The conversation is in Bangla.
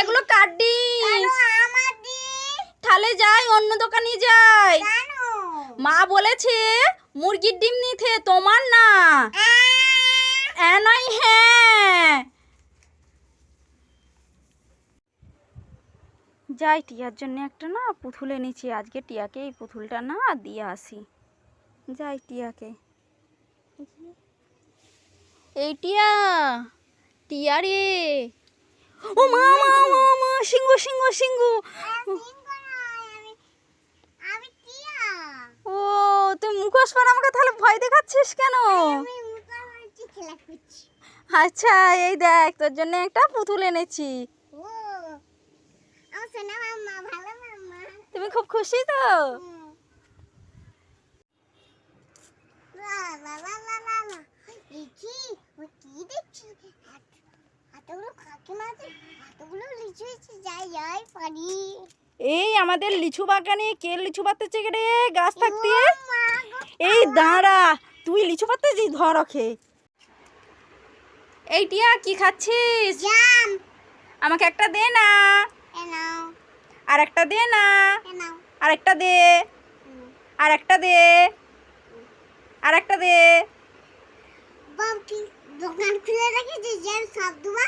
এগুলো কার ডিম তাহলে যাই অন্য দোকানে যাই। মা বলেছে মুরগির ডিম নিতে তোমার না। নয় হ্যাঁ। যাই টিয়ার জন্য একটা না পুতুল এনেছি। আজকে টিয়াকে এই পুতুলটা না দিয়ে আসি। যাই টিয়াকে। এই টিয়া টিয়া রে ও মা মা মা মা সিংহ সিংহ সিংহ। ও তুই মুখোশ পর আমাকে তাহলে ভয় দেখাচ্ছিস কেন? আচ্ছা এই দেখ তোর জন্য একটা পুতুল এনেছি। তুমি খুব খুশি তো? এই আমাদের লিচু বাগানে কে লিচু পাততেছে রে? গাছ থাকতে? এই দাঁড়া তুই লিচু পাততেছিস ধর ওকে। এই টিয়া কি খাচ্ছিস? আমাকে একটা দে না। আর একটা দে না। আর একটা দে। আর একটা দে। আর একটা দে। দোকান খুলে রেখেছে সব দুবা